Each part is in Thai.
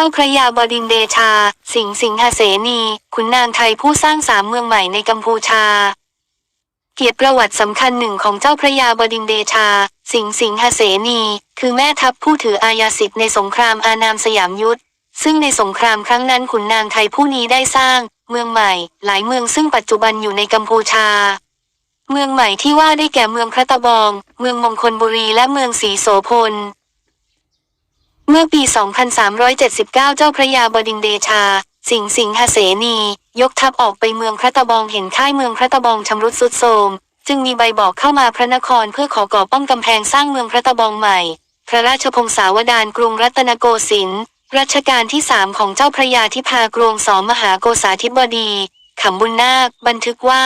จ้าพระยาบดินเดชา สิงห์สิงหเสนีขุนนางไทยผู้สร้างสามเมืองใหม่ในกัมพูชา เกียรติประวัติสำคัญหนึ่งของเจ้าพระยาบดินเดชา สิงห์สิงหเสนี คือแม่ทัพผู้ถืออาญาสิทธิ์ในสงครามอานามสยามยุทธซึ่งในสงครามครั้งนั้นขุนนางไทยผู้นี้ได้สร้าง เมืองใหม่ หลายเมืองซึ่งปัจจุบันอยู่ในกัมพูชา เมืองใหม่ที่ว่าได้แก่เมืองพระตะบอง เมืองมงคลบุรีและเมืองศรีโสพล เมื่อปี 2379 เจ้าพระยาบดินเดชา สิงห์สิงหเสนี ยกทัพออกไปเมืองพระตะบองเห็นค่ายเมืองพระตะบองชำรุดทรุดโทรมจึงมีใบบอกเข้ามาพระนครเพื่อขอก่อป้องกำแพงสร้างเมืองพระตะบองใหม่ พระราชพงศาวดารกรุงรัตนโกสินทร์รัชกาลที่สามของเจ้าพระยาธิพากรวงสอมมหาโกษาธิบดีขำบุญนาค บันทึกว่า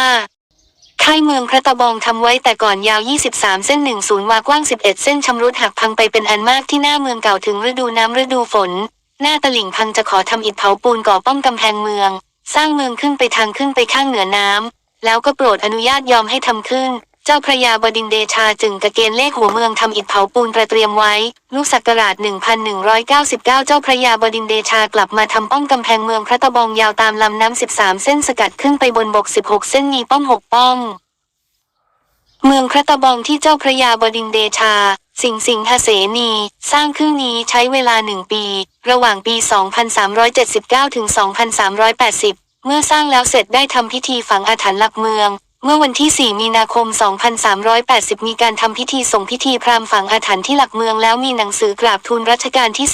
ค่ายเมืองพระตะบองทำไว้แต่ก่อนยาว 23 เส้น 10ศวากว้าง 11 เส้นชำรุดหักพังไปเป็นอันมากที่หน้าเมืองเก่าถึงฤดูน้ำฤดูฝน หน้าตลิ่งพังจะขอทำอิฐเผาปูนก่อป้องกำแพงเมือง สร้างเมืองขึ้นไปทางขึ้นไปข้างเหนือน้ำแล้วก็โปรดอนุญาตยอมให้ทำขึ้น เจ้าพระยาบดินเดชาจึงกระเกณฑ์เลขหัวเมืองทำอิฐเผาปูนประเตรียมไว้ ลูกศักราช 1199 เจ้าพระยาบดินเดชากลับมาทำป้องกำแพงเมืองพระตะบองยาวตามลำน้ำ 13 เส้นสกัดขึ้นไปบนบก 16 เส้นมีป้อม 6 ป้อม เมืองพระตะบองที่เจ้าพระยาบดินเดชา สิงห์สิงหเสนี สร้างขึ้นนี้ใช้เวลาหนึ่งปี ระหว่างปี 2379 ถึง 2380 เมื่อสร้างแล้วเสร็จได้ทำพิธีฝังอาถรรพ์หลักเมือง เมื่อวันที่ 4 มีนาคม 2380 มีการทำพิธีส่งพิธีพราหมณ์ฝังอาถรรพ์ที่หลักเมืองแล้วมีหนังสือกราบทูลรัชกาลที่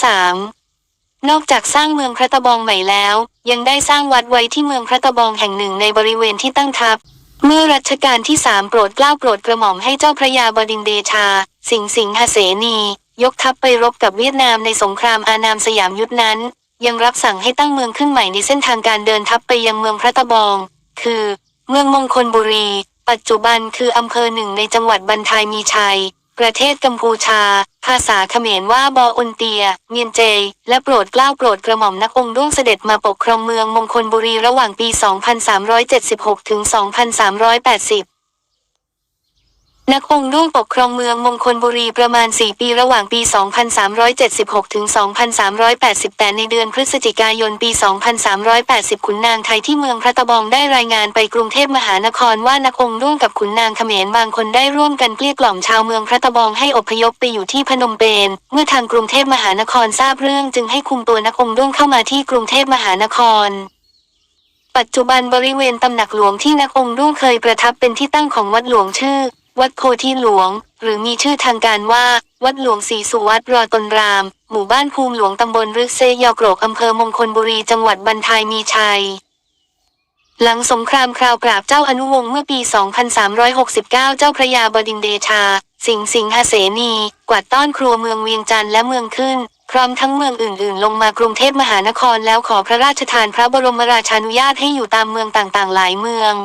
3นอกจากสร้างเมืองพระตะบองใหม่แล้ว ยังได้สร้างวัดไว้ที่เมืองพระตะบองแห่งหนึ่งในบริเวณที่ตั้งทัพ เมื่อรัชกาลที่สามโปรดเกล้าโปรดกระหม่อมให้เจ้าพระยาบดินเดชา สิงห์สิงหเสนี ยกทัพไปรบกับเวียดนามในสงครามอานามสยามยุทธนั้น ยังรับสั่งให้ตั้งเมืองขึ้นใหม่ในเส้นทางการเดินทัพไปยังเมืองพระตะบอง คือ เมืองมงคลบุรี ปัจจุบันคืออำเภอหนึ่งในจังหวัดบันทายมีชัย ประเทศกัมพูชา ภาษาเขมรว่าบออุนเตีย เมียนเจ และโปรดเกล้าโปรดกระหม่อมนักองค์ด้วงเสด็จมาปกครองเมืองมงคลบุรีระหว่างปี 2376 ถึง 2380 นักองค์ด้วงปกครองเมืองมงคลบุรีประมาณ 4 ปีระหว่างปี 2376 ถึง 2380แต่ในเดือนพฤศจิกายนปี 2380 ขุนนางไทยที่เมืองพระตะบองได้รายงานไปกรุงเทพมหานครว่านักองค์ด้วงกับขุนนางเขมรบางคนได้ร่วมกันเกลี้ยกล่อมชาวเมืองพระตะบองให้อพยพไปอยู่ที่พนมเปญเมื่อทางกรุงเทพมหานครทราบเรื่องจึงให้คุมตัวนักองค์ด้วงเข้ามาที่กรุงเทพมหานครปัจจุบันบริเวณตำหนักหลวงที่นักองค์ด้วงเคยประทับเป็นที่ตั้งของวัดหลวงชื่อ วัดโพธิหลวง หรือมีชื่อทางการว่า วัดหลวงศรีสุวัดรอตนราม หมู่บ้านภูมิหลวงตำบลรึกเซยอกรกอำเภอมงคลบุรีจังหวัดบันทายมีชัย หลังสงครามคราวปราบเจ้าอนุวงศ์เมื่อปี 2369 เจ้าพระยาบดินเดชา สิงห์สิงหเสนี กวาดต้อนครัวเมืองเวียงจันทร์และเมืองขึ้น พร้อมทั้งเมืองอื่น ๆ ลงมากรุงเทพมหานครแล้วขอพระราชทานพระบรมราชานุญาตให้อยู่ตามเมืองต่างๆ หลายเมือง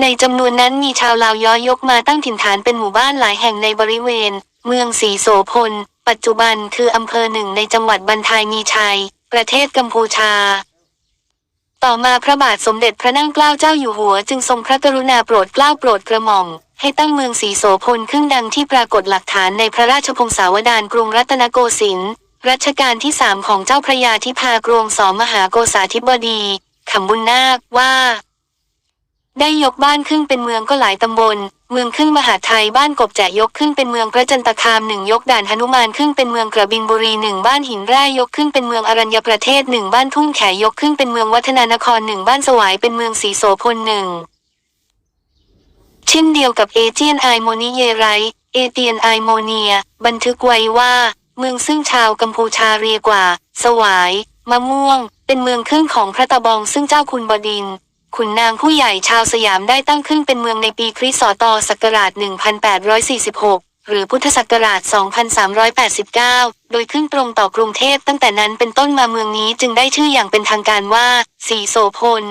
ในจำนวนนั้นมีชาวลาวย้อยยกมาตั้งถิ่นฐานเป็นหมู่บ้านหลายแห่งในบริเวณ เมืองศรีโสพล ปัจจุบันคืออำเภอหนึ่งในจังหวัดบันทายมีชัย ประเทศกัมพูชา ต่อมาพระบาทสมเด็จพระนั่งเกล้าเจ้าอยู่หัว จึงทรงพระกรุณาโปรดเกล้าโปรดกระหม่อมให้ตั้งเมืองศรีโสพลขึ้นดังที่ปรากฏหลักฐานในพระราชพงศาวดารกรุงรัตนโกสินทร์รัชกาลที่สามของเจ้าพระยาธิพากรวงสอมมหาโกษาธิบดีขำบุญนาคว่า ได้ยกบ้านขึ้นเป็นเมืองก็หลายตำบล เมืองขึ้นมหาไทยบ้านกบแจะยกขึ้นเป็นเมืองพระจันตคามหนึ่งยกด่านหนุมานขึ้นเป็นเมืองกระบินบุรีหนึ่งบ้านหินแร่ยกขึ้นเป็นเมืองอรัญญประเทศหนึ่งบ้านทุ่งแขยกขึ้นเป็นเมืองวัฒนานครหนึ่งบ้านสวายเป็นเมืองศรีโสพลหนึ่งเช่นเดียวกับเอเจียนไอโมนิเยไรเอเตียนไอโมเนีย บันทึกไว้ว่า เมืองซึ่งชาวกัมพูชาเรียกว่า สวาย มะม่วง เป็นเมืองขึ้นของพระตะบองซึ่งเจ้าคุณบดินทร์ ขุนนางผู้ใหญ่ชาวสยามได้ตั้งขึ้นเป็นเมืองในปีคริสต์ศศักราช 1846 หรือพุทธศักราช 2389 โดยขึ้นตรงต่อกรุงเทพตั้งแต่นั้นเป็นต้นมาเมืองนี้จึงได้ชื่ออย่างเป็นทางการว่าสีโสพล